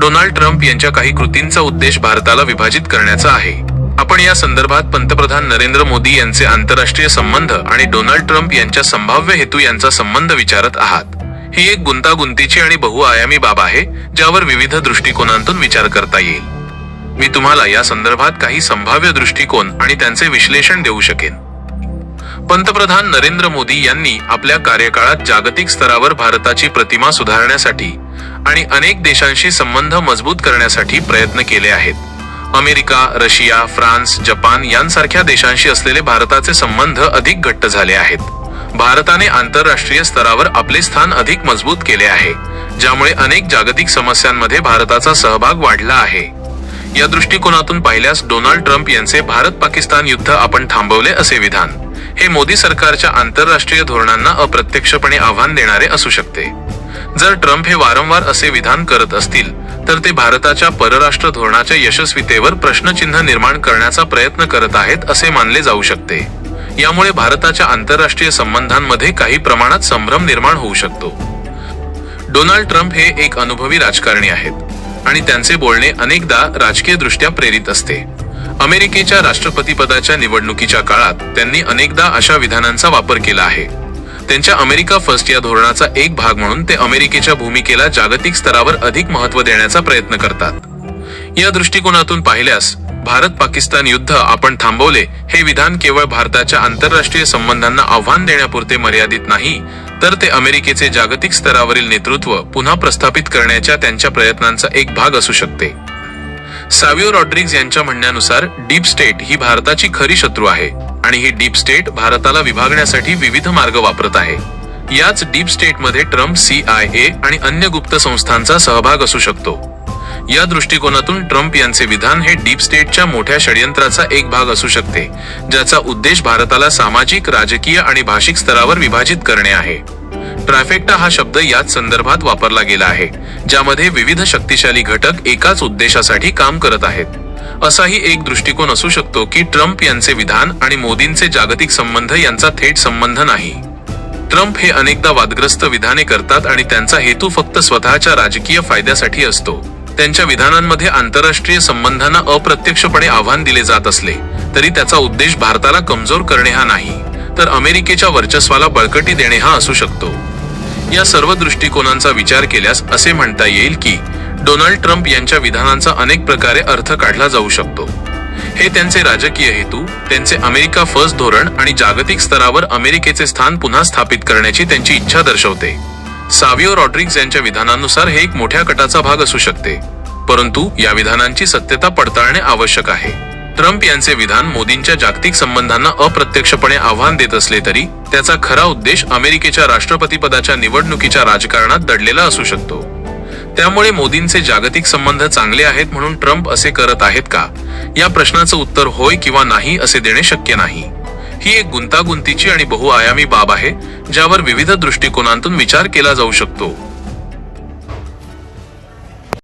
Donald Trump यांच्या काही कृतींचा उद्देश भारताला विभाजित करण्याचा आहे. आपण या संदर्भात पंतप्रधान नरेंद्र मोदी यांचे आंतरराष्ट्रीय संबंध आणि डोनाल्ड ट्रम्प यांच्या संभाव्य हेतू यांचा संबंध विचारत आहात. ही एक गुंतागुंतीची आणि बहुआयामी बाब आहे ज्यावर विविध दृष्टिकोनांतून विचार करता येईल. मी तुम्हाला या संदर्भात काही संभाव्य दृष्टिकोन आणि त्यांचे विश्लेषण देऊ शकेन. पंतप्रधान नरेंद्र मोदी यांनी आपल्या कार्यकाळात जागतिक स्तरावर भारताची प्रतिमा सुधारण्यासाठी आणि अनेक देशांशी संबंध मजबूत करण्यासाठी प्रयत्न केले आहेत. अमेरिका रशिया फ्रान्स जपान यांसारख्या देशांशी असलेले भारताचे संबंध अधिक घट्ट झाले आहेत. भारताने आंतरराष्ट्रीय स्तरावर आपले स्थान अधिक मजबूत केले आहे ज्यामुळे अनेक जागतिक समस्यांमध्ये भारताचा सहभाग वाढला आहे. या दृष्टिकोनातून पाहिल्यास डोनाल्ड ट्रम्प यांचे भारत पाकिस्तान युद्ध आपण थांबवले असे विधान. हे मोदी सरकारच्या आंतरराष्ट्रीय धोरणांना अप्रत्यक्षपणे आव्हान देणारे असू शकते. जर ट्रम्प हे वारंवार असे विधान करत असतील तर ते भारताच्या परराष्ट्र धोरणाच्या यशस्वीतेवर प्रश्नचिन्ह निर्माण करण्याचा प्रयत्न करत आहेत असे मानले जाऊ शकते. यामुळे भारताच्या आंतरराष्ट्रीय संबंधांमध्ये काही प्रमाणात संभ्रम निर्माण होऊ शकतो. डोनाल्ड ट्रम्प हे एक अनुभवी राजकारणी आहेत आणि त्यांचे बोलणे अनेकदा राजकीय दृष्ट्या प्रेरित असते. अमेरिकेच्या राष्ट्रपतीपदाच्या निवडणुकीच्या काळात त्यांनी अनेकदा अशा विधानांचा वापर केला आहे. त्यांच्या अमेरिका फर्स्ट या धोरणाचा एक भाग म्हणून ते अमेरिकेच्या भूमिकेला जागतिक स्तरावर अधिक महत्त्व देण्याचा प्रयत्न करतात. या दृष्टिकोनातून पाहिल्यास भारत पाकिस्तान युद्ध आपण थांबवले हे विधान केवळ भारताच्या आंतरराष्ट्रीय संबंधांना आव्हान देण्यापुरते मर्यादित नाही तर ते अमेरिकेचे जागतिक स्तरावरील नेतृत्व पुन्हा प्रस्थापित करण्याच्या त्यांच्या प्रयत्नांचा एक भाग असू शकते. साविओ रॉड्रिग्ज यांच्या म्हणण्यानुसार डीप स्टेट ही भारताची खरी शत्रू आहे. आणि ही डीप स्टेट भारताला विभागण्यासाठी विविध मार्ग वापरत आहे. याच डीप स्टेटमध्ये ट्रम्प सी आय ए आणि अन्य गुप्त संस्थांचा सहभाग असू शकतो. या दृष्टिकोनातून ट्रम्प यांचे विधान हे डीप स्टेटच्या मोठ्या षडयंत्राचा एक भाग असू शकते ज्याचा उद्देश भारताला सामाजिक राजकीय आणि भाषिक स्तरावर विभाजित करणे आहे. ट्रॅफेक्टा हा शब्द याच संदर्भात वापरला गेला आहे ज्यामध्ये विविध शक्तिशाली घटक एकाच उद्देशासाठी काम करत आहेत. असाही एक दृष्टिकोन असू शकतो की ट्रम्प यांचे विधान आणि मोदींचे जागतिक संबंध यांचा थेट संबंध नाही. ट्रम्प हे अनेकदा वादग्रस्त विधाने करतात आणि त्यांचा हेतू फक्त स्वतःच्या राजकीय फायद्यासाठी असतो. त्यांच्या विधानांमध्ये आंतरराष्ट्रीय संबंधांना अप्रत्यक्षपणे आव्हान दिले जात असले तरी त्याचा उद्देश भारताला कमजोर करणे हा नाही तर अमेरिकेच्या वर्चस्वाला बळकटी देणे हा असू शकतो. या सर्व दृष्टिकोनांचा विचार केल्यास असे म्हणता येईल की डोनाल्ड ट्रम्प यांच्या विधानांचा अनेक प्रकारे अर्थ काढला जाऊ शकतो. हे त्यांचे राजकीय हेतू त्यांचे अमेरिका फर्स्ट धोरण आणि जागतिक स्तरावर अमेरिकेचे स्थान पुन्हा स्थापित करण्याची त्यांची इच्छा दर्शवते. साविओ रॉड्रिग्ज यांच्या विधानानुसार हे एक मोठ्या गटाचा भाग असू शकते. परंतु या विधानांची सत्यता पडताळणे आवश्यक आहे. ट्रम्प यांचे विधान मोदींच्या जागतिक संबंधांना अप्रत्यक्षपणे आव्हान देत असले तरी त्याचा खरा उद्देश अमेरिकेच्या राष्ट्रपतीपदाच्या निवडणुकीच्या राजकारणात दडलेला असू शकतो. त्यामुळे मोदींचे जागतिक संबंध चांगले आहेत म्हणून ट्रम्प असे करत आहेत का? या प्रश्नाचं उत्तर होय किंवा नाही असे देणे शक्य नाही. ही एक गुंतागुंतीची आणि बहुआयामी बाब आहे ज्यावर विविध दृष्टिकोनातून विचार केला जाऊ शकतो.